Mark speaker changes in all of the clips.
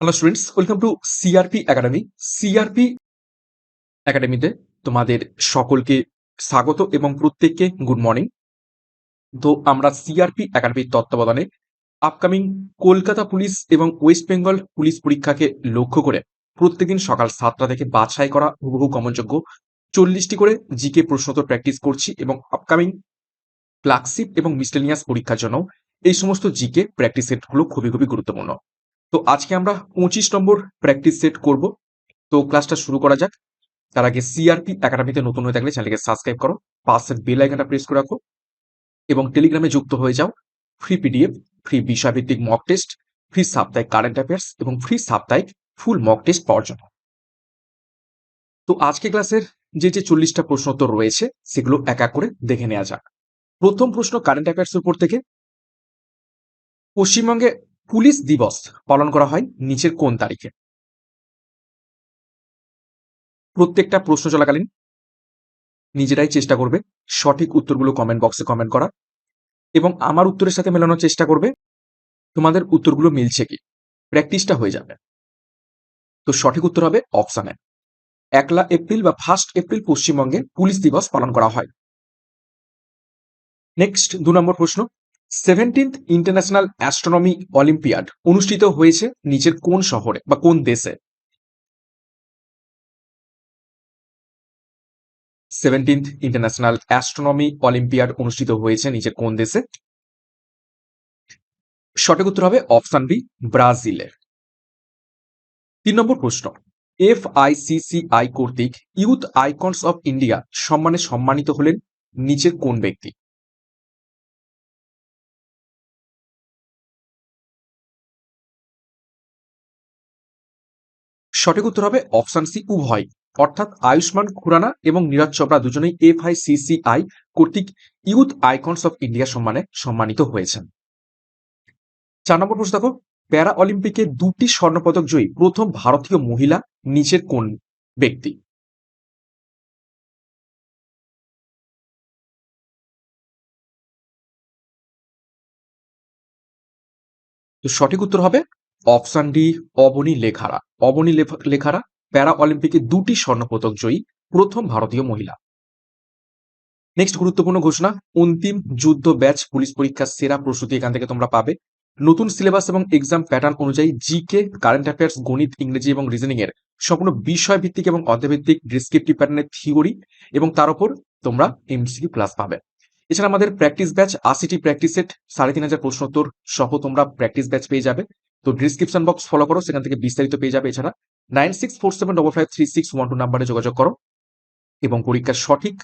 Speaker 1: Hello students welcome to CRP academy CRP একাডেমিতে তোমাদের সকলকে স্বাগত এবং প্রত্যেককে গুড মর্নিং তো আমরা সিআরপি একাডেমির তত্ত্বাবধানে আপকামিং কলকাতা পুলিশ এবং ওয়েস্ট বেঙ্গল পুলিশ পরীক্ষাকে লক্ষ্য করে প্রত্যেকদিন সকাল সাতটা থেকে বাছাই করা হুবহু কমনযোগ্য। চল্লিশটি করে জিকে প্রশ্নোত্তর প্র্যাকটিস করছি এবং আপকামিং ক্লার্কশিপ এবং মিসলেনিয়াস পরীক্ষার জন্য এই সমস্ত জিকে প্র্যাকটিস সেটগুলো খুবই খুবই গুরুত্বপূর্ণ। তো আজকে আমরা পঁচিশ নম্বর প্র্যাকটিস সেট করব। তো ক্লাসটা শুরু করা যাক। তার আগে সিআরপি একাডেমিতে নতুন হয়ে থাকলে চ্যানেলকে সাবস্ক্রাইব করো পাশের বেল আইকনটা প্রেস করে রাখো এবং টেলিগ্রামে যুক্ত হয়ে যাও। ফ্রি পিডিএফ ফ্রি বিষয়ভিত্তিক মক টেস্ট ফ্রি সাপ্তাহিক কারেন্ট অ্যাফেয়ার্স এবং ফ্রি সাপ্তাহিক ফুল মক টেস্ট পাওয়ার জন্য। তো আজকে ক্লাসের যে যে চল্লিশটা প্রশ্নোত্তর রয়েছে, সেগুলো এক এক করে দেখে নেওয়া যাক। প্রথম প্রশ্ন কারেন্ট অ্যাফেয়ার্সের উপর থেকে, পশ্চিমবঙ্গে পুলিশ দিবস পালন করা হয় নিচের কোন তারিখে? প্রত্যেকটা প্রশ্ন চলাকালীন নিজেরাই চেষ্টা করবে সঠিক উত্তরগুলো কমেন্ট বক্সে কমেন্ট করা এবং আমার উত্তরের সাথে মেলানোর চেষ্টা করবে তোমাদের উত্তরগুলো মিলছে কি? প্র্যাকটিসটা হয়ে যাবে। তো সঠিক উত্তর হবে অপশানে একলা এপ্রিল বা ফার্স্ট এপ্রিল পশ্চিমবঙ্গে পুলিশ দিবস পালন করা হয়। নেক্সট দু নম্বর প্রশ্ন। সেভেন্টিন্থ ইন্টারন্যাশনাল অ্যাস্ট্রোনমি অলিম্পিয়াড অনুষ্ঠিত হয়েছে নিচের কোন শহরে বা কোন দেশে? সেভেন্টিন্থ ইন্টারন্যাশনাল অ্যাস্ট্রোনমি অলিম্পিয়াড অনুষ্ঠিত হয়েছে নিচের কোন দেশে? সঠিক উত্তর হবে অপশন বি ব্রাজিলের তিন নম্বর প্রশ্ন। এফ আই কর্তৃক ইউথ আইকনস অফ ইন্ডিয়া সম্মানে সম্মানিত হলেন নিচের কোন ব্যক্তি? সঠিক উত্তর হবে অপশন সি, উভয়। অর্থাৎ আয়ুষ্মান খুরানা এবং নীরজ চোপড়া দুজনেই এফ আই আই কর্তৃক ইউথ আইকনস অফ ইন্ডিয়া সম্মানে সম্মানিত হয়েছেন। চার নম্বর প্রশ্ন দেখো প্যারা অলিম্পিকে দুটি স্বর্ণপদক জয়ী প্রথম ভারতীয় মহিলা নিচের কোন ব্যক্তি? তো সঠিক উত্তর হবে option D, Avani Lekhara. Avani Lekhara para অলিম্পিকে দুটি স্বর্ণপদক জয়ী প্রথম ভারতীয় মহিলা। নেক্সট গুরুত্বপূর্ণ ঘোষণা, অন্তিম যুদ্ধ ব্যাচ পুলিশ পরীক্ষার সেরা প্রস্তুতি এখান থেকে তোমরা পাবে। নতুন সিলেবাস এবং এক্সাম প্যাটার্ন অনুযায়ী জিকে কারেন্ট অ্যাফেয়ার্স গণিত, ইংরেজি এবং রিজনিং এর সম্পূর্ণ বিষয় ভিত্তিক এবং অধ্যায়ভিত্তিক ডিসক্রিপটিভ প্যাটার্নের থিওরি এবং তার উপর তোমরা এমসিকিউ ক্লাস পাবে। এছাড়া আমাদের প্র্যাকটিস ব্যাচ আশিটি প্র্যাকটিস সেট সাড়ে তিন হাজার প্রশ্নোত্তর সহ তোমরা প্র্যাকটিস ব্যাচ পেয়ে যাবে। তো ডিসক্রিপশন বক্স ফলো করো, সেখান থেকে বিস্তারিত পেয়ে যাবে। এছাড়া nine six four seven double five three six one two নাম্বারে যোগাযোগ করো এবং পরীক্ষার সঠিক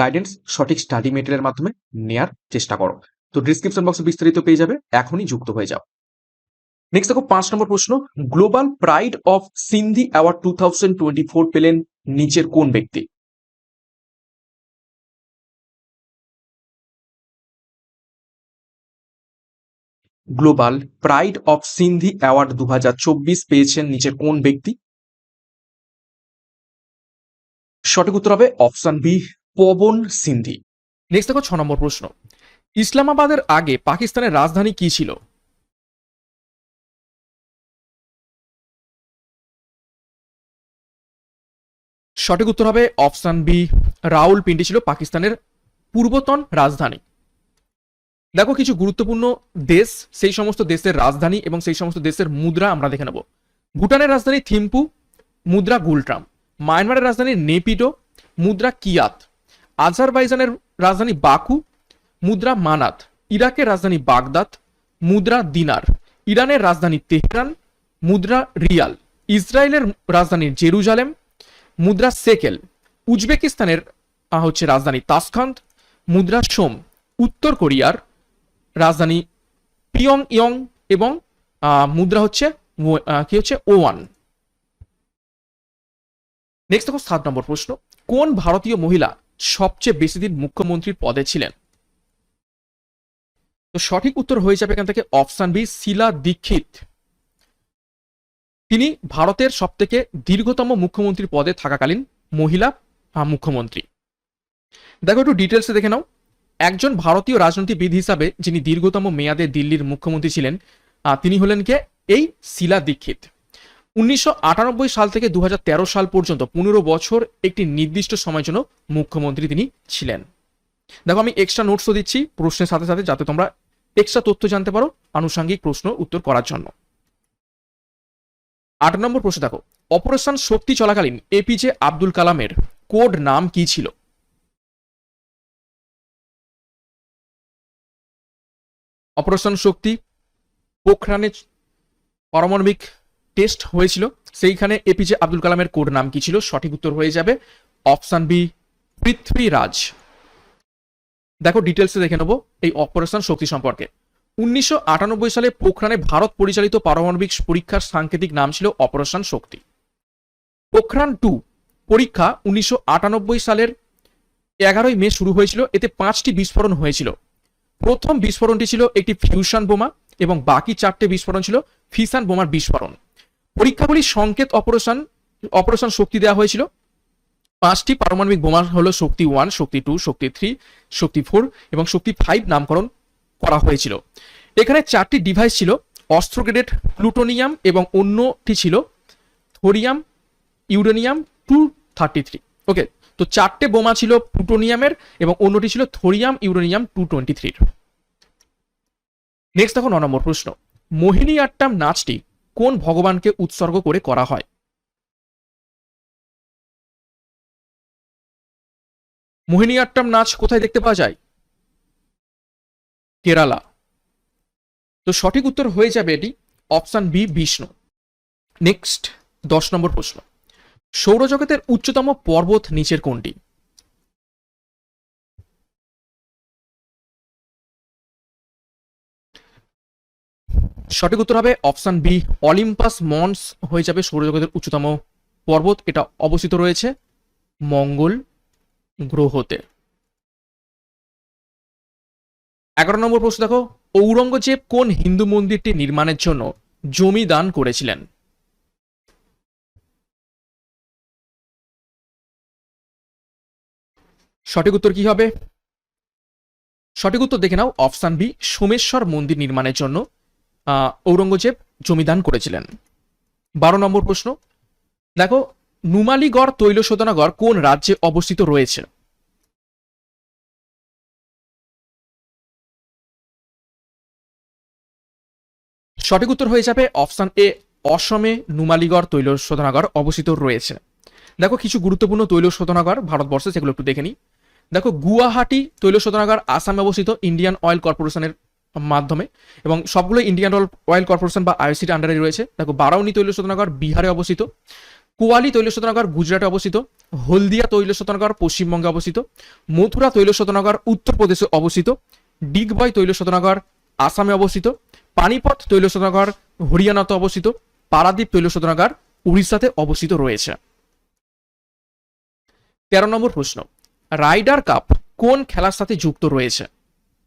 Speaker 1: গাইডেন্স সঠিক স্টাডি মেটেরিয়ালের মাধ্যমে নেয়ার চেষ্টা করো। তো ডিসক্রিপশন বক্সে বিস্তারিত পেয়ে যাবে, এখনই যুক্ত হয়ে যাও। নেক্সট দেখো, পাঁচ নম্বর প্রশ্ন global pride of Sindhi award two thousand twenty four পেলেন নিচের কোন ব্যক্তি? Global pride of Sindhi award দু হাজার চব্বিশ পেয়েছেন নিচের কোন ব্যক্তি? সঠিক উত্তর হবে option B, Pawan Sindhi.
Speaker 2: Next দেখো ছ নম্বর প্রশ্ন। ইসলামাবাদের আগে পাকিস্তানের রাজধানী কি ছিল? সঠিক উত্তর হবে অপশন বি, রাউলপিন্ডি ছিল পাকিস্তানের পূর্বতন রাজধানী। দেখো, কিছু গুরুত্বপূর্ণ দেশ, সেই সমস্ত দেশের রাজধানী এবং সেই সমস্ত দেশের মুদ্রা আমরা দেখে নেব। ভুটানের রাজধানী থিম্পু, মুদ্রা গুলট্রাম মায়ানমারের রাজধানী নেপিডো মুদ্রা কিয়াত। আজারবাইজানের রাজধানী বাকু, মুদ্রা মানাত। ইরাকের রাজধানী বাগদাদ, মুদ্রা দিনার। ইরানের রাজধানী তেহরান, মুদ্রা রিয়াল। ইসরায়েলের রাজধানী জেরুজালেম, মুদ্রা সেকেল। উজবেকিস্তানের হচ্ছে রাজধানী তাসখান্ত মুদ্রা সোম। উত্তর কোরিয়ার রাজধানী পিয়ং ইয়ং এবং মুদ্রা হচ্ছে কি হচ্ছে ওয়ান। নেক্সট দেখো সাত নম্বর প্রশ্ন। কোন ভারতীয় মহিলা সবচেয়ে বেশি দিন মুখ্যমন্ত্রীর পদে ছিলেন? তো সঠিক উত্তর হয়ে যাবে এখান থেকে অপশন বি, শিলা দীক্ষিত। তিনি ভারতের সব থেকে দীর্ঘতম মুখ্যমন্ত্রীর পদে থাকাকালীন মহিলা মুখ্যমন্ত্রী। দেখো একটু ডিটেলসে দেখে নাও। একজন ভারতীয় রাজনীতিবিদ হিসাবে যিনি দীর্ঘতম মেয়াদে দিল্লির মুখ্যমন্ত্রী ছিলেন তিনি হলেন কে? এই শিলা দীক্ষিত। উনিশশো আটানব্বই সাল থেকে দু হাজার তেরো সাল পর্যন্ত পনেরো বছর একটি নির্দিষ্ট সময়ের জন্য মুখ্যমন্ত্রী তিনি ছিলেন। দেখো, আমি এক্সট্রা নোটসও দিচ্ছি প্রশ্নের সাথে সাথে, যাতে তোমরা এক্সট্রা তথ্য জানতে পারো আনুষঙ্গিক প্রশ্ন উত্তর করার জন্য। আট নম্বর প্রশ্ন দেখো, অপারেশন শক্তি চলাকালীন এপিজে আব্দুল কালামের কোড নাম কি ছিল? অপারেশন শক্তি পোখরানে পারমাণবিক টেস্ট হয়েছিল। সেইখানে এপিজে আব্দুল কালামের কোড নাম কি ছিল? সঠিক উত্তর হয়ে যাবে অপশন বি, পৃথ্বীরাজ। দেখো ডিটেলসে দেখে নেব এই অপারেশন শক্তি সম্পর্কে। উনিশশো আটানব্বই সালে পোখরানে ভারত পরিচালিত পারমাণবিক পরীক্ষার সাংকেতিক নাম ছিল অপারেশন শক্তি। পোখরান টু পরীক্ষা উনিশশো আটানব্বই সালের এগারোই মে শুরু হয়েছিল। এতে পাঁচটি বিস্ফোরণ হয়েছিল। প্রথম বিস্ফোরণটি ছিল একটি ফিউশন বোমা এবং বাকি চারটে বিস্ফোরণ ছিল ফিসান বোমার বিস্ফোরণ। পরীক্ষাগুলি সংকেত অপারেশন অপারেশন শক্তি দেওয়া হয়েছিল। পাঁচটি পারমাণবিক বোমা হলো Shakti one Shakti two Shakti three Shakti four এবং শক্তি ফাইভ নামকরণ করা হয়েছিল। এখানে চারটি ডিভাইস ছিল অস্ত্র গ্রেডেড প্লুটোনিয়াম এবং অন্যটি ছিল thorium uranium two thirty three okay তো চারটে বোমা ছিল প্লুটোনিয়ামের এবং অন্যটি ছিল থোরিয়াম ইউরেনিয়াম টু টোয়েন্টি থ্রির নেক্সট দেখো ন নম্বর প্রশ্ন। মোহিনী আট্টাম নাচটি কোন ভগবানকে উৎসর্গ করে করা হয়? মোহিনী আট্টাম নাচ কোথায় দেখতে পাওয়া যায়? কেরালা। তো সঠিক উত্তর হয়ে যাবে এটি অপশন বি বিষ্ণু। নেক্সট দশ নম্বর প্রশ্ন। সৌরজগতের উচ্চতম পর্বত নিচের কোনটি? সঠিক উত্তর হবে অপশন বি, অলিম্পাস মন্স হয়ে যাবে সৌরজগতের উচ্চতম পর্বত। এটা অবস্থিত রয়েছে মঙ্গল গ্রহতে। এগারো নম্বর প্রশ্ন দেখো, ঔরঙ্গজেব কোন হিন্দু মন্দিরটি নির্মাণের জন্য জমি দান করেছিলেন? সঠিক উত্তর কি হবে? সঠিক উত্তর দেখে নাও। অপশান বি, সোমেশ্বর মন্দির নির্মাণের জন্য ঔরঙ্গজেব জমিদান করেছিলেন। বারো নম্বর প্রশ্ন। দেখো, নুমালিগড় তৈল শোধনাগর কোন রাজ্যে অবস্থিত রয়েছে? সঠিক উত্তর হয়ে যাবে অপশন এ, অসমে নুমালিগড় তৈল শোধনাগার অবস্থিত রয়েছে। দেখো, কিছু গুরুত্বপূর্ণ তৈল শোধনাগার ভারতবর্ষে, সেগুলো একটু দেখে নিই। দেখো, গুয়াহাটি তৈল শোধনাগার আসামে অবস্থিত ইন্ডিয়ান অয়েল কর্পোরেশনের মাধ্যমে এবং সবগুলো ইন্ডিয়ান অয়েল কর্পোরেশন বা আইওসির আন্ডারে রয়েছে। দেখো, বারাউনি তৈল শোধনাগার বিহারে অবস্থিত, কুয়ালি তৈল শোধনাগার গুজরাটে অবস্থিত, হলদিয়া তৈল শোধনাগার পশ্চিমবঙ্গে অবস্থিত, মথুরা তৈল শোধনাগার উত্তরপ্রদেশে অবস্থিত ডিগবয় তৈল শোধনাগার আসামে অবস্থিত, পানিপথ তৈল শোধনাগার হরিয়ানাতে অবস্থিত, পারাদ্বীপ তৈল শোধনাগার উড়িষ্যাতে অবস্থিত রয়েছে। তেরো নম্বর প্রশ্ন রাইডার কাপ কোন খেলার সাথে যুক্ত রয়েছে?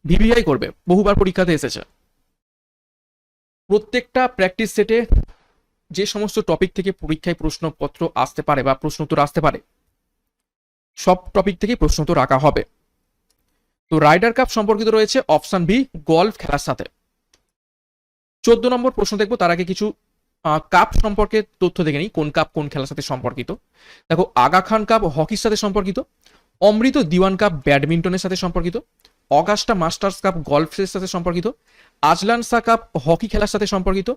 Speaker 2: ভিভিআই করবে, বহুবার পরীক্ষাতে এসেছে। প্রত্যেকটা প্র্যাকটিস সেটে যে সমস্ত টপিক থেকে পরীক্ষায় প্রশ্নপত্র আসতে পারে বা প্রশ্ন উত্তর আসতে পারে, সব টপিক থেকে প্রশ্ন উত্তর রাখা হবে। তো রাইডার কাপ সম্পর্কিত রয়েছে অপশান বি গলফ খেলার সাথে। চোদ্দ নম্বর প্রশ্ন দেখব, তার আগে কিছু কাপ সম্পর্কে তথ্য দেখে নিই, কোন কাপ কোন খেলার সাথে সম্পর্কিত। দেখো আগা খান কাপ হকির সাথে সম্পর্কিত। অমৃত দিওয়ান কাপ ব্যাডমিন্টনের সাথে সম্পর্কিত, অগাস্টা মাস্টার্স কাপ গলফের সাথে সম্পর্কিত আজলান শাহ কাপ হকি খেলার সাথে সম্পর্কিত,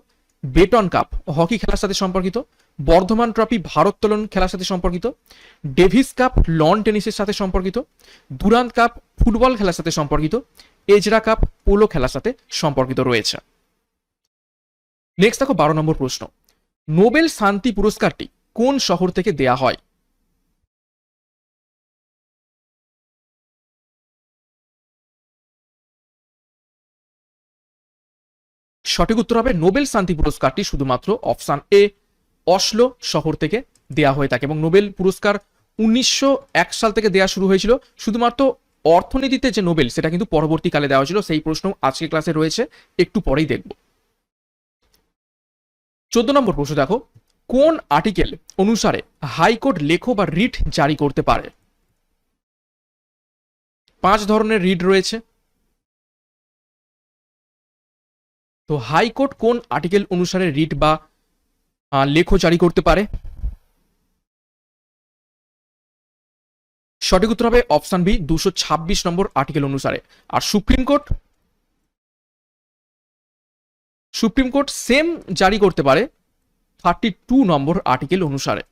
Speaker 2: বেটন কাপ হকি খেলার সাথে সম্পর্কিত, বর্ধমান ট্রফি ভারোত্তোলন খেলার সাথে সম্পর্কিত, ডেভিস কাপ লন টেনিসের সাথে সম্পর্কিত, দুরান্ত কাপ ফুটবল খেলার সাথে সম্পর্কিত, এজরা কাপ পোলো খেলার সাথে সম্পর্কিত রয়েছে। নেক্সট দেখো বারো নম্বর প্রশ্ন। নোবেল শান্তি পুরস্কারটি কোন শহর থেকে দেয়া হয়? সঠিক উত্তর হবে নোবেল শান্তি পুরস্কারটি শুধুমাত্র অপশান এ, অসলো শহর থেকে দেয়া হয়ে থাকে এবং নোবেল পুরস্কার উনিশশো এক সাল থেকে দেয়া শুরু হয়েছিল। শুধুমাত্র অর্থনীতিতে যে নোবেল, সেটা কিন্তু পরবর্তীকালে দেওয়া হয়েছিল। সেই প্রশ্ন আজকের ক্লাসে রয়েছে। একটু পরেই দেখব। চোদ্দ নম্বর প্রশ্ন দেখো। কোন আর্টিকেল অনুসারে হাইকোর্ট লেখো বা রিট জারি করতে পারে? পাঁচ ধরনের রিট রয়েছে। তো হাইকোর্ট কোন আর্টিকেল অনুসারে রিট বা লেখ জারি করতে পারে? সঠিক উত্তর হবে অপশান বি, দুশো ছাব্বিশ নম্বর আর্টিকেল অনুসারে। আর সুপ্রিম কোর্ট? সুপ্রিম কোর্ট সেম জারি করতে পারে থার্টি টু নম্বর আর্টিকেল অনুসারে।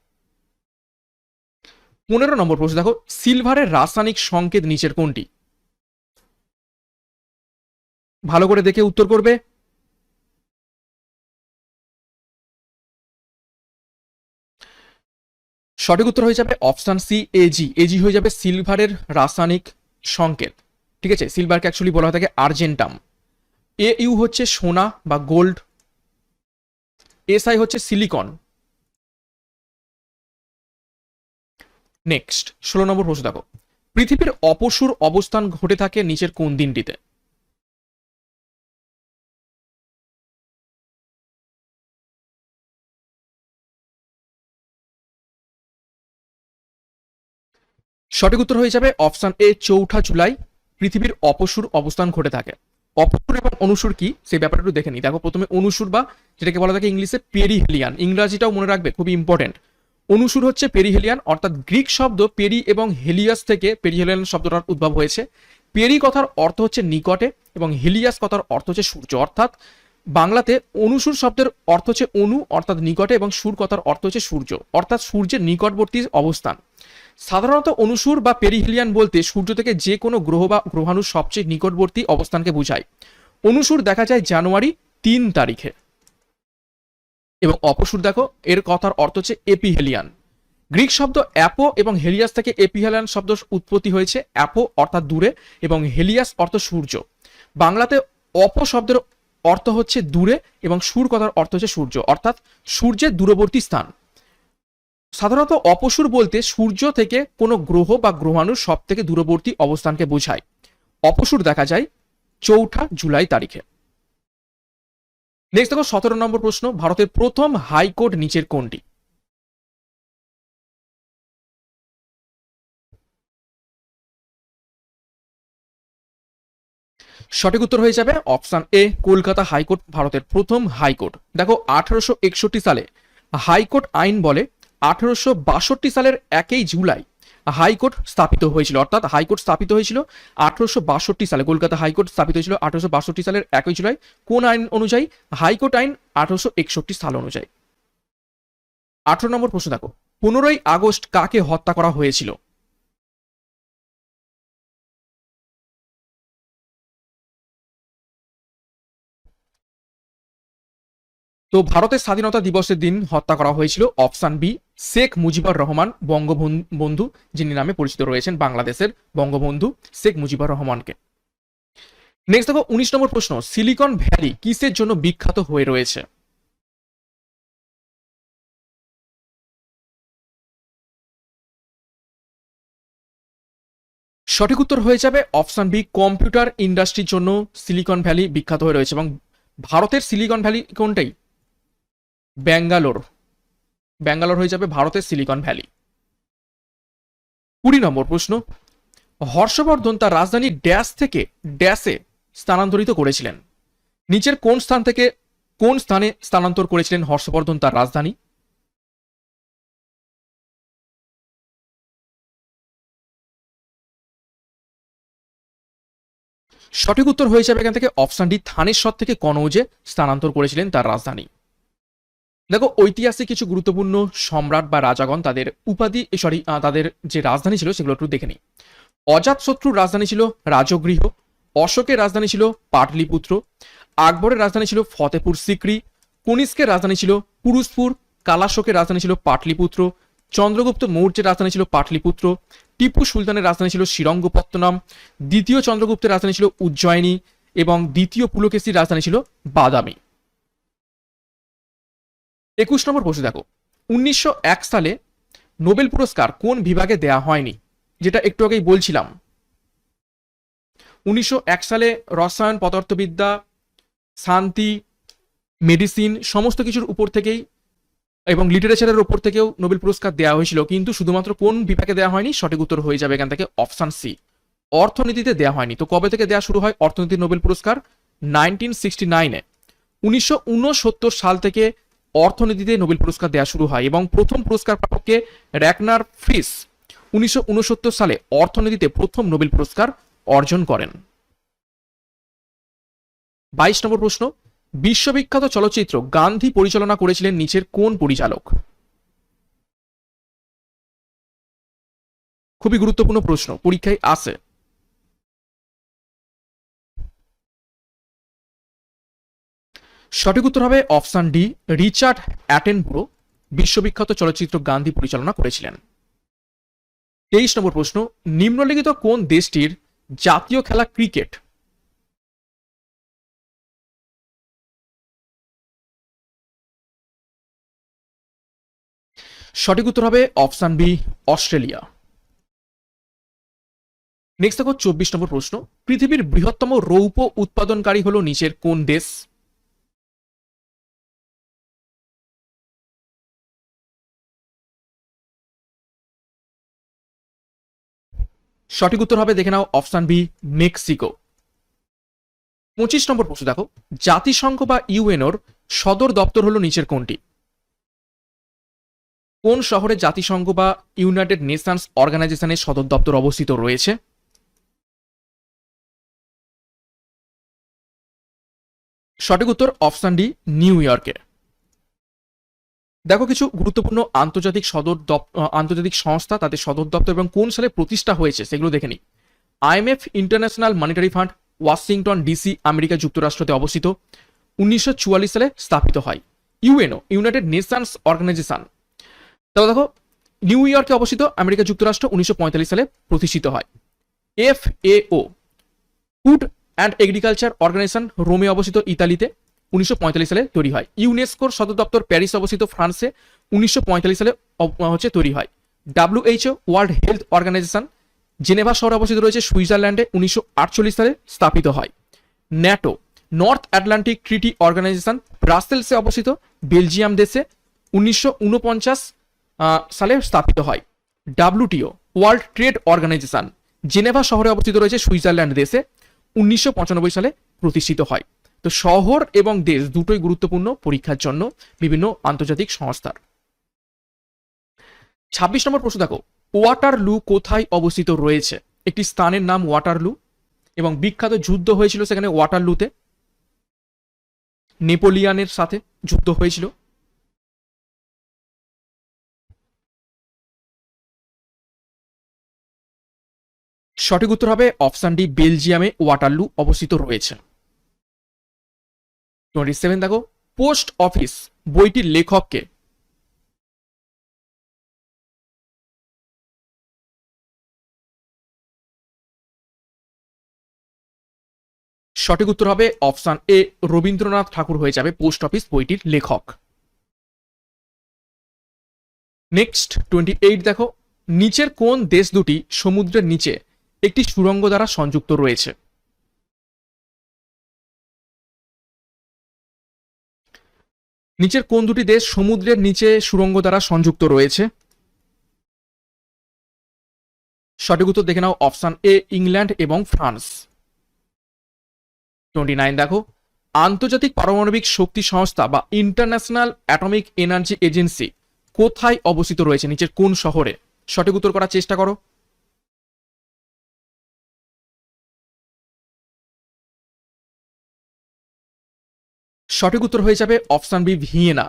Speaker 2: পনেরো নম্বর প্রশ্ন, দেখো, সিলভারের রাসায়নিক সংকেত নিচের কোনটি? ভালো করে দেখে উত্তর করবে। সঠিক উত্তর হয়ে যাবে অপশান সি এজি এজি হয়ে যাবে সিলভারের রাসায়নিক সংকেত। ঠিক আছে? সিলভারকে অ্যাকচুয়ালি বলা হয়ে থাকে আর্জেন্টাম। এ ইউ হচ্ছে সোনা বা গোল্ড। এসআই হচ্ছে সিলিকন। নেক্সট ষোলো নম্বর প্রশ্ন দেখো। পৃথিবীর অপসুর অবস্থান ঘটে থাকে নিচের কোন দিনটিতে? সঠিক উত্তর হয়ে যাবে অপশান এ, চৌঠা জুলাই, পৃথিবীর অপসুর অবস্থান ঘটে থাকে। অপসুর এবং অনুসুর কি? সেই ব্যাপারটা একটু দেখে নিই। দেখো, প্রথমে অনুসুর বা যেটাকে বলা থাকে ইংলিশে পেরিহেলিয়ান। ইংরাজিটাও মনে রাখবে, খুবই ইম্পর্টেন্ট অনুসুর হচ্ছে পেরিহেলিয়ান, অর্থাৎ গ্রিক শব্দ পেরি এবং হেলিয়াস থেকে পেরিহেলিয়ান শব্দটার উদ্ভব হয়েছে। পেরি কথার অর্থ হচ্ছে নিকটে এবং হেলিয়াস কথার অর্থ হচ্ছে সূর্য। অর্থাৎ বাংলাতে অনুসুর শব্দের অর্থ হচ্ছে অনু, অর্থাৎ নিকটে এবং সুর কথার অর্থ হচ্ছে সূর্য। অর্থাৎ সূর্যের নিকটবর্তী অবস্থান। সাধারণত অনুসুর বা পেরিহেলিয়ান বলতে সূর্য থেকে যে কোনো গ্রহ বা গ্রহাণুর সবচেয়ে নিকটবর্তী অবস্থানকে বোঝায়। অনুসুর দেখা যায় জানুয়ারি তিন তারিখে। এবং অপসুর দেখো, এর কথার অর্থ হচ্ছে এপিহেলিয়ান। গ্রিক শব্দ অ্যাপো এবং হেলিয়াস থেকে এপিহেলিয়ান শব্দ উৎপত্তি হয়েছে অ্যাপো অর্থাৎ দূরে এবং হেলিয়াস অর্থ সূর্য। বাংলাতে অপ শব্দের অর্থ হচ্ছে দূরে এবং সুর কথার অর্থ হচ্ছে সূর্য, অর্থাৎ সূর্যের দূরবর্তী স্থান। সাধারণত অপসুর বলতে সূর্য থেকে কোনো গ্রহ বা গ্রহাণুর সব থেকে দূরবর্তী অবস্থানকে বোঝায়। অপসুর দেখা যায় চৌঠা জুলাই তারিখে। নেক্সট দেখো, সতেরো নম্বর প্রশ্ন, ভারতের প্রথম হাইকোর্ট নিচের কোনটি? সঠিক উত্তর হয়ে যাবে অপশন এ, কলকাতা হাইকোর্ট, ভারতের প্রথম হাইকোর্ট। দেখো, আঠারোশো একষট্টি সালে হাইকোর্ট আইন বলে আঠারোশো বাষট্টি সালের একই জুলাই হাইকোর্ট স্থাপিত হয়েছিল। অর্থাৎ হাইকোর্ট স্থাপিত হয়েছিল আঠারোশো বাষট্টি সালে। কলকাতা হাইকোর্ট স্থাপিত হয়েছিল আঠারোশো বাষট্টি সালের একই জুলাই। কোন আইন অনুযায়ী? হাইকোর্ট আইন আঠারোশো একষট্টি সাল অনুযায়ী। আঠারো নম্বর প্রশ্ন দেখো। পনেরোই আগস্ট কাকে হত্যা করা হয়েছিল? তো ভারতের স্বাধীনতা দিবসের দিন হত্যা করা হয়েছিল অপশান বি শেখ মুজিবুর রহমান বঙ্গবন্ধু যিনি নামে পরিচিত রয়েছেন বাংলাদেশের বঙ্গবন্ধু শেখ মুজিবুর রহমানকে। নেক্সট দেখো, উনিশ নম্বর প্রশ্ন সিলিকন ভ্যালি কিসের জন্য বিখ্যাত হয়ে রয়েছে? সঠিক উত্তর হয়ে যাবে অপশন বি, কম্পিউটার ইন্ডাস্ট্রির জন্য সিলিকন ভ্যালি বিখ্যাত হয়ে রয়েছে এবং ভারতের সিলিকন ভ্যালি কোনটাই? ব্যাঙ্গালোর। ব্যাঙ্গালোর হয়ে যাবে ভারতের সিলিকন ভ্যালি। কুড়ি নম্বর প্রশ্ন, হর্ষবর্ধন তার রাজধানী ড্যাশ থেকে ড্যাশে স্থানান্তরিত করেছিলেন। নিচের কোন স্থান থেকে কোন স্থানে স্থানান্তর করেছিলেন হর্ষবর্ধন তার রাজধানী? সঠিক উত্তর হয়ে যাবে এখান থেকে, অপশন ডি থানেশ্বর থেকে কনৌজে স্থানান্তর করেছিলেন তার রাজধানী। দেখো ঐতিহাসিক কিছু গুরুত্বপূর্ণ সম্রাট বা রাজাগণ তাদের উপাধি সরি তাদের যে রাজধানী ছিল সেগুলো একটু দেখে নিই অজাতশত্রুর রাজধানী ছিল রাজগৃহ অশোকের রাজধানী ছিল পাটলিপুত্র আকবরের রাজধানী ছিল ফতেপুর সিক্রি কনিষ্কের রাজধানী ছিল পুরুষপুর কালাশোকের রাজধানী ছিল পাটলিপুত্র চন্দ্রগুপ্ত মৌর্যের রাজধানী ছিল পাটলিপুত্র টিপু সুলতানের রাজধানী ছিল শ্রীরঙ্গপত্তনম দ্বিতীয় চন্দ্রগুপ্তের রাজধানী ছিল উজ্জয়িনী এবং দ্বিতীয় পুলকেশীর রাজধানী ছিল বাদামি একুশ নম্বর প্রশ্ন দেখো। উনিশশো এক সালে নোবেল পুরস্কার কোন বিভাগে দেয়া হয়নি? যেটা একটু আগেই বলছিলাম। উনিশশো এক সালে রসায়ন, পদার্থবিদ্যা, শান্তি, মেডিসিন সমস্ত কিছুর উপর থেকেই এবং লিটারেচারের উপর থেকেও নোবেল পুরস্কার দেওয়া হয়েছিল। কিন্তু শুধুমাত্র কোন বিভাগে দেওয়া হয়নি? সঠিক উত্তর হয়ে যাবে এখান থেকে অপশান সি। অর্থনীতিতে দেওয়া হয়নি। তো কবে থেকে দেওয়া শুরু হয়? অর্থনীতির নোবেল পুরস্কার নাইনটিন সিক্সটি নাইনে। উনিশশো উনসত্তর সাল থেকে অর্থনীতিতে নোবেল পুরস্কার দেওয়া শুরু হয় এবং প্রথম পুরস্কার প্রাপককে র্যাকনার ফ্রিস উনিশশো সালে অর্থনীতিতে প্রথম নোবেল পুরস্কার অর্জন করেন। বাইশ নম্বর প্রশ্ন, বিশ্ববিখ্যাত চলচ্চিত্র গান্ধী পরিচালনা করেছিলেন নিচের কোন পরিচালক? খুবই গুরুত্বপূর্ণ প্রশ্ন, পরীক্ষায় আসে সঠিক উত্তর হবে অপশন ডি, রিচার্ড অ্যাটেনব্রো, বিশ্ববিখ্যাত চলচ্চিত্র গান্ধী পরিচালনা করেছিলেন। তেইশ নম্বর প্রশ্ন, নিম্নলিখিত কোন দেশটির জাতীয় খেলা ক্রিকেট? সঠিক উত্তর হবে অপশন বি, অস্ট্রেলিয়া। নেক্সট দেখো চব্বিশ নম্বর প্রশ্ন, পৃথিবীর বৃহত্তম রৌপ উৎপাদনকারী হলো নিচের কোন দেশ? সঠিক উত্তর হবে, দেখে নাও, অপশান বি, মেক্সিকো। পঁচিশ নম্বর প্রশ্ন, দেখো। জাতিসংঘ বা ইউএনওর সদর দপ্তর হলো নিচের কোনটি? কোন শহরে জাতিসংঘ বা ইউনাইটেড নেশনস অর্গানাইজেশনের সদর দপ্তর অবস্থিত রয়েছে? সঠিক উত্তর, অপশান ডি, নিউ ইয়র্কে। দেখো কিছু গুরুত্বপূর্ণ আন্তর্জাতিক সদর আন্তর্জাতিক সংস্থা, তাদের সদর দপ্তর এবং কোন সালে প্রতিষ্ঠা হয়েছে সেগুলো দেখে নিই। IMF international monetary fund, Washington DC, America যুক্তরাষ্ট্রতে অবস্থিত। উনিশশো চুয়াল্লিশ সালে স্থাপিত হয়। UNO, United Nations organisation. তারপর দেখো, নিউ ইয়র্কে অবস্থিত আমেরিকা যুক্তরাষ্ট্র উনিশশো পঁয়তাল্লিশ সালে প্রতিষ্ঠিত হয়। F O, food and agriculture organisation, রোমে অবস্থিত ইতালিতে। উনিশশো পঁয়তাল্লিশ সালে তৈরি হয়। ইউনেস্কোর সদর দপ্তর প্যারিস অবস্থিত, ফ্রান্সে উনিশশো পঁয়তাল্লিশ সালে হচ্ছে তৈরি হয়। WHO world health organisation, Geneva শহরে অবস্থিত রয়েছে, সুইজারল্যান্ডে উনিশশো আটচল্লিশ সালে স্থাপিত হয়। NATO, north Atlantic treaty organisation, ব্রাসেলসে অবস্থিত, বেলজিয়াম দেশে উনিশশো ঊনপঞ্চাশ সালে স্থাপিত হয়। WTO world trade organisation, Geneva শহরে অবস্থিত রয়েছে, সুইজারল্যান্ড দেশে উনিশশো পঁচানব্বই সালে প্রতিষ্ঠিত হয়। তো শহর এবং দেশ দুটোই গুরুত্বপূর্ণ পরীক্ষার জন্য বিভিন্ন আন্তর্জাতিক সংস্থার। ছাব্বিশ নম্বর প্রশ্ন দেখো, ওয়াটারলু কোথায় অবস্থিত রয়েছে? একটি স্থানের নাম ওয়াটারলু এবং বিখ্যাত যুদ্ধ হয়েছিল সেখানে ওয়াটারলুতে। নেপোলিয়ানের সাথে যুদ্ধ হয়েছিল। সঠিক উত্তর হবে অপশন ডি, বেলজিয়ামে ওয়াটারলু অবস্থিত রয়েছে। টোয়েন্টি সেভেন দেখো পোস্ট অফিস বইটির লেখককে। সঠিক উত্তর হবে অপশন এ, রবীন্দ্রনাথ ঠাকুর হয়ে যাবে পোস্ট অফিস বইটির লেখক। নেক্সট টোয়েন্টি এইট দেখো, নিচের কোন দেশ দুটি সমুদ্রের নিচে একটি সুড়ঙ্গ দ্বারা সংযুক্ত রয়েছে? নিচের কোন দুটি দেশ সমুদ্রের নিচে সুড়ঙ্গ দ্বারা সংযুক্ত রয়েছে? সঠিক উত্তর দেখে নাও, অপশন এ, ইংল্যান্ড এবং ফ্রান্স। টোয়েন্টি নাইন, দেখো। আন্তর্জাতিক পারমাণবিক শক্তি সংস্থা বা ইন্টারন্যাশনাল অ্যাটমিক এনার্জি এজেন্সি কোথায় অবস্থিত রয়েছে? নিচের কোন শহরে? সঠিক উত্তর করার চেষ্টা করো। সঠিক উত্তর হয়ে যাবে অপশন বি, ভিয়েনা।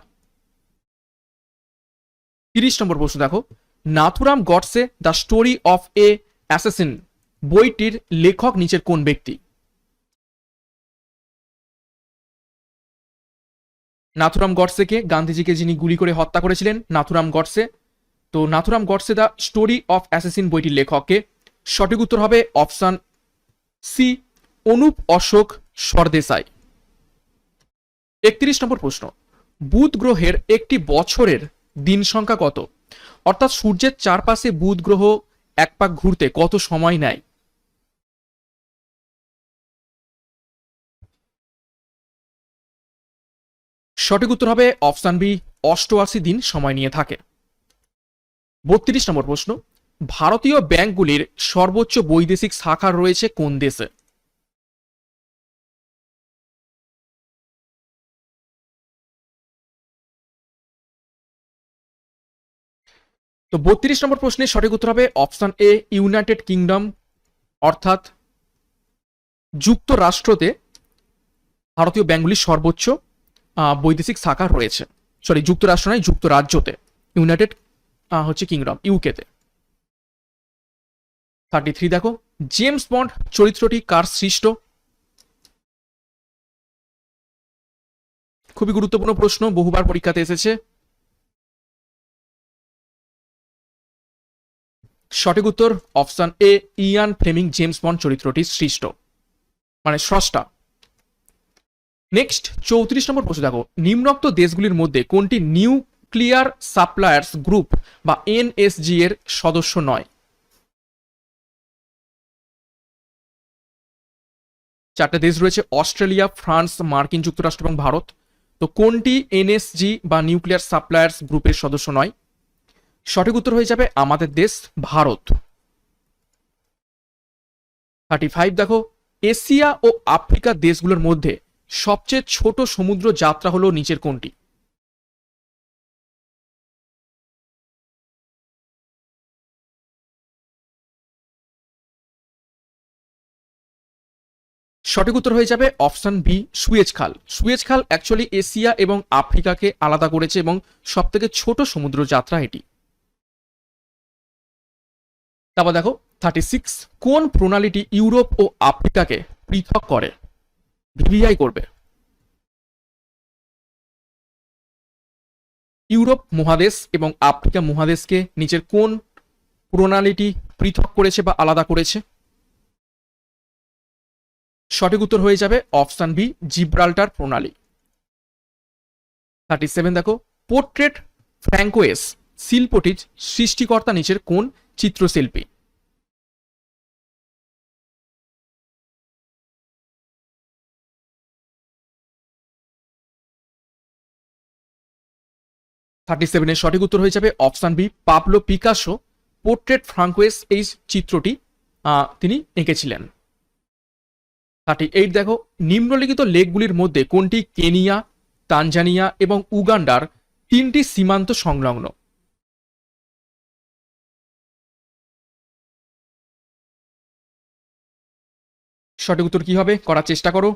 Speaker 2: তিরিশ নম্বর প্রশ্ন দেখো। Nathuram Godse the story of a assassin বইটির লেখক নিচের কোন ব্যক্তি? নাথুরাম গডসেকে গান্ধীজিকে যিনি গুলি করে হত্যা করেছিলেন, নাথুরাম গডসে। তো Nathuram Godse the story of assassin বইটির লেখককে সঠিক উত্তর হবে অপশন সি, অনুপ অশোক সরদেশাই একত্রিশ নম্বর প্রশ্ন, বুধ গ্রহের একটি বছরের দিন সংখ্যা কত? অর্থাৎ সূর্যের চারপাশে বুধ গ্রহ এক পাক ঘুরতে কত সময় নেয়? সঠিক উত্তর হবে অপশান বি, অষ্টআশি দিন সময় নিয়ে থাকে। বত্রিশ নম্বর প্রশ্ন, ভারতীয় ব্যাংকগুলির সর্বোচ্চ বৈদেশিক শাখা রয়েছে কোন দেশে? তো বত্রিশ নম্বর প্রশ্নের সঠিক উত্তর হবে অপশন এ, ইউনাইটেড কিংডম, অর্থাৎ যুক্তরাষ্ট্রতে ভারতীয় ব্যাঙ্কগুলির সর্বোচ্চ বৈদেশিক শাখা রয়েছে। সরি, যুক্তরাষ্ট্র নয়, যুক্তরাজ্যতে। ইউনাইটেড হচ্ছে কিংডম, ইউকেতে। থার্টি থ্রি দেখো, জেমস বন্ড চরিত্রটি কার সৃষ্ট? খুবই গুরুত্বপূর্ণ প্রশ্ন, বহুবার পরীক্ষাতে এসেছে। সঠিক উত্তর, option A, Ian Fleming James Bond চরিত্রটি সৃষ্ট। মানে স্রষ্টা। নেক্সট, চৌত্রিশ নম্বর প্রশ্ন দেখো। নিম্নোক্ত দেশগুলির মধ্যে কোনটি নিউক্লিয়ার সাপ্লায়ার্স গ্রুপ বা এনএসজি এর সদস্য নয়? চারটে দেশ রয়েছে, অস্ট্রেলিয়া, ফ্রান্স, মার্কিন যুক্তরাষ্ট্র এবং ভারত। তো কোনটি এনএসজি বা নিউক্লিয়ার সাপ্লায়ার্স গ্রুপের সদস্য নয়? সঠিক উত্তর হয়ে যাবে আমাদের দেশ ভারত। থার্টি ফাইভ দেখো, এশিয়া ও আফ্রিকা দেশগুলোর মধ্যে সবচেয়ে ছোট সমুদ্র যাত্রা হলো নিচের কোনটি? সঠিক উত্তর হয়ে যাবে অপশন বি, সুয়েজ খাল। সুয়েজ খাল অ্যাকচুয়ালি এশিয়া এবং আফ্রিকাকে আলাদা করেছে এবং সব থেকে ছোট সমুদ্র যাত্রা এটি। তারপর দেখো থার্টি সিক্স কোন প্রণালীটি ইউরোপ ও আফ্রিকাকে পৃথক করে? ভিভিআই করবে। ইউরোপ মহাদেশ এবং আফ্রিকা মহাদেশকে নিচের কোন প্রণালীটি পৃথক করেছে বা আলাদা করেছে? সঠিক উত্তর হয়ে যাবে অপশন বি, জিব্রাল্টার প্রণালী। থার্টি সেভেন দেখো, পোর্ট্রেট ফ্র্যাঙ্কোয়েস শিল্পটির সৃষ্টিকর্তা নিচের কোন চিত্রশিল্পী। থার্টি সেভেনের সঠিক উত্তর হয়ে যাবে option B, Pablo Picasso. Portrait Francoise এই চিত্রটি তিনি এঁকেছিলেন। থার্টি এইট, দেখো, নিম্নলিখিত লেকগুলির মধ্যে কোনটি কেনিয়া, তানজানিয়া এবং উগান্ডার তিনটি সীমান্ত সংলগ্ন? সঠিক উত্তর কি হবে? করার চেষ্টা করো।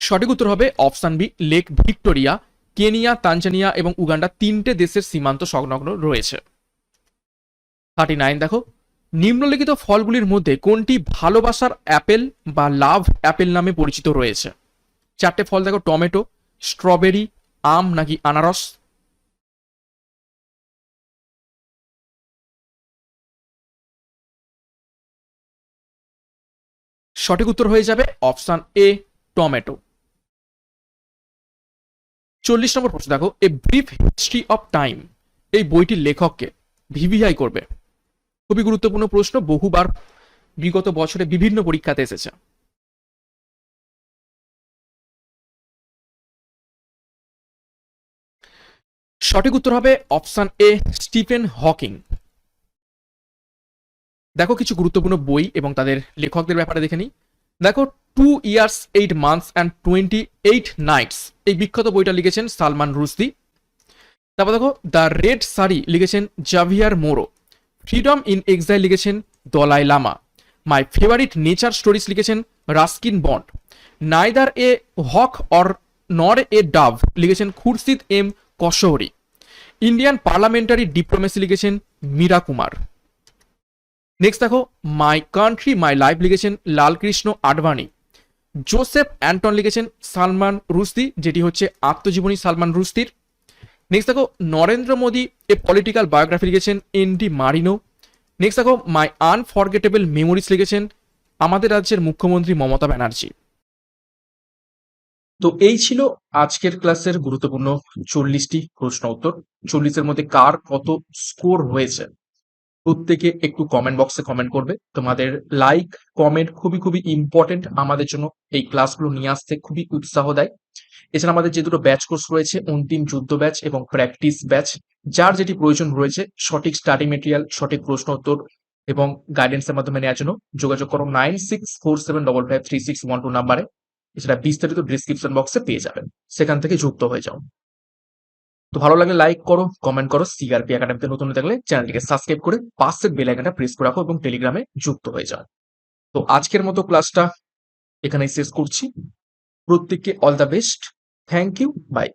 Speaker 2: সঠিক উত্তর হবে option B, lake Victoria, Kenya, Tanzania এবং উগান্ডা তিনটে দেশের সীমান্ত সংলগ্ন রয়েছে। থার্টি নাইন দেখো। নিম্নলিখিত ফলগুলির মধ্যে কোনটি ভালোবাসার অ্যাপেল বা লাভ অ্যাপেল নামে পরিচিত রয়েছে? চারটে ফল দেখো, টমেটো, স্ট্রবেরি, আম নাকি আনারস? সঠিক উত্তর হয়ে যাবে অপশন এ, টমেটো। চল্লিশ নম্বর প্রশ্ন, দেখো a brief history of time এই বইটির লেখককে ভিভিআই করবে। খুবই গুরুত্বপূর্ণ প্রশ্ন, বহুবার বিগত বছরে বিভিন্ন পরীক্ষাতে এসেছে। সঠিক উত্তর হবে অপশন এ, স্টিফেন হকিং। দেখো কিছু গুরুত্বপূর্ণ বই এবং তাদের লেখকদের ব্যাপারে দেখে নিই। দেখো two years eight months and twenty eight nights এই বিখ্যাত বইটা লিখেছেন সালমান রুশদি। তারপর দেখো দ্য রেড সারি লিখেছেন Javier Moro freedom in exile লিখেছেন Dalai Lama. My favourite nature stories লিখেছেন Ruskin Bond. Neither a hawk or nor a dove লিখেছেন Khurshid M Kasuri. Indian parliamentary diplomacy লিখেছেন মীরা কুমার। নেক্সট দেখো মাই কান্ট্রি মাই লাইফ লিখেছেন Lalkrishna Advani Joseph Anton লিখেছেন সালমান রুশদি, যেটি হচ্ছে আত্মজীবনী সালমান রুশদির। নেক্সট দেখো, Narendra Modi a political biography লিখেছেন এন ডি মারিনো নেক্সট দেখো মাই আনফরগেটেবল মেমোরিজ লিখেছেন আমাদের রাজ্যের মুখ্যমন্ত্রী মমতা ব্যানার্জি।
Speaker 1: তো এই ছিল আজকের ক্লাসের গুরুত্বপূর্ণ চল্লিশটি প্রশ্ন উত্তর। চল্লিশের মধ্যে কার কত স্কোর হয়েছে? প্রত্যেকে একটু কমেন্ট বক্সে কমেন্ট করবে। তোমাদের লাইক কমেন্ট খুবই খুবই ইম্পর্টেন্ট আমাদের জন্য এই ক্লাসগুলো নিয়ে আসতে খুবই উৎসাহ দেয়। এছাড়া আমাদের যে দুটো ব্যাচ কোর্স রয়েছে, অন্তিম যুদ্ধ ব্যাচ এবং প্র্যাকটিস ব্যাচ যার যেটি প্রয়োজন রয়েছে, সঠিক স্টাডি মেটেরিয়াল সঠিক প্রশ্ন উত্তর এবং গাইডেন্সের মাধ্যমে নেওয়ার জন্য যোগাযোগ করো nine six four seven double five three six one two নাম্বারে এছাড়া বিস্তারিত ডিসক্রিপশন বক্সে পেয়ে যাবেন। সেখান থেকে যুক্ত হয়ে যাও। তো ভালো লাগলে লাইক করো কমেন্ট করো সিআরপি একাডেমিতে নতুন থাকলে চ্যানেলটিকে সাবস্ক্রাইব করে পাশের বেল আইকনটা প্রেস করে রাখো এবং টেলিগ্রামে যুক্ত হয়ে যাও। তো আজকের মতো ক্লাসটা এখানেই শেষ করছি। প্রত্যেককে all the best thank you bye